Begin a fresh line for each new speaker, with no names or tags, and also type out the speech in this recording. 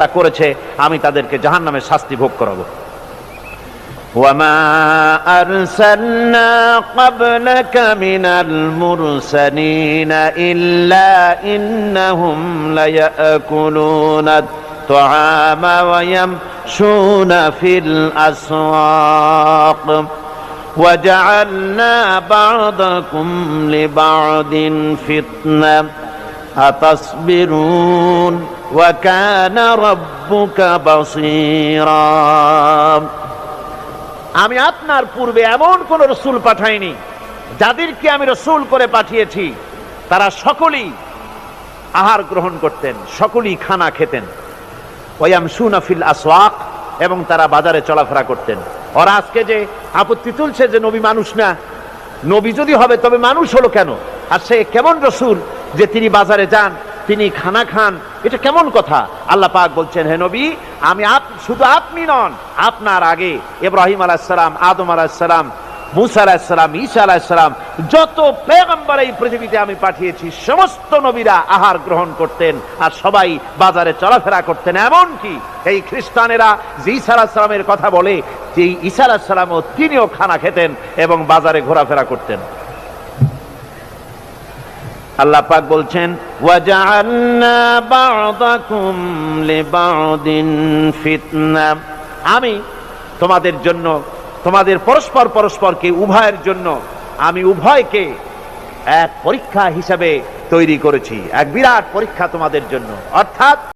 তা করেছে আমি তাদেরকে জাহান নামে শাস্তি ভোগ করাবো وما أرسلنا قبلك من المرسلين إلا إنهم ليأكلون الطعام ويمشون في الأسواق وجعلنا بعضكم لبعض فتنة أتصبرون وكان ربك بصيرا আমি আপনার পূর্বে এমন কোন রসুল পাঠাইনি যাদেরকে আমি রসুল করে পাঠিয়েছি তারা সকলেই আহার গ্রহণ করতেন সকলেই খানা খেতেন ওয়াম সুনাফিল আসওয়াক এবং তারা বাজারে চলাফেরা করতেন ওরা আজকে যে আপত্তি তুলছে যে নবী মানুষ না নবী যদি হবে তবে মানুষ হলো কেন আর সে কেমন রসুল যে তিনি বাজারে যান, তিনি খানা খান, এটা কেমন কথা? আল্লাহ পাক বলছেন, হে নবী, আমি আপ, শুধু আপনি নন, আপনার আগে ইব্রাহিম আলাইসালাম আদম আলাইসালাম মুসা আলাহিসাল্লাম ঈসা আলাহিসাল্লাম যত পেগম্বর এই পৃথিবীতে আমি পাঠিয়েছি, সমস্ত নবীরা আহার গ্রহণ করতেন আর সবাই বাজারে চলাফেরা করতেন। এমন কি এই খ্রিস্টানেরা যে ঈসা আলাহিসাল্লামের কথা বলে, যে ঈসা আলাহিসাল্লামও তিনিও খানা খেতেন এবং বাজারে ঘোরাফেরা করতেন। আল্লাহ পাক বলছেন আমি তোমাদের জন্য, তোমাদের পরস্পর পরস্পরকে, উভয়ের জন্য আমি উভয়কে এক পরীক্ষা হিসাবে তৈরি করেছি, এক বিরাট পরীক্ষা তোমাদের জন্য। অর্থাৎ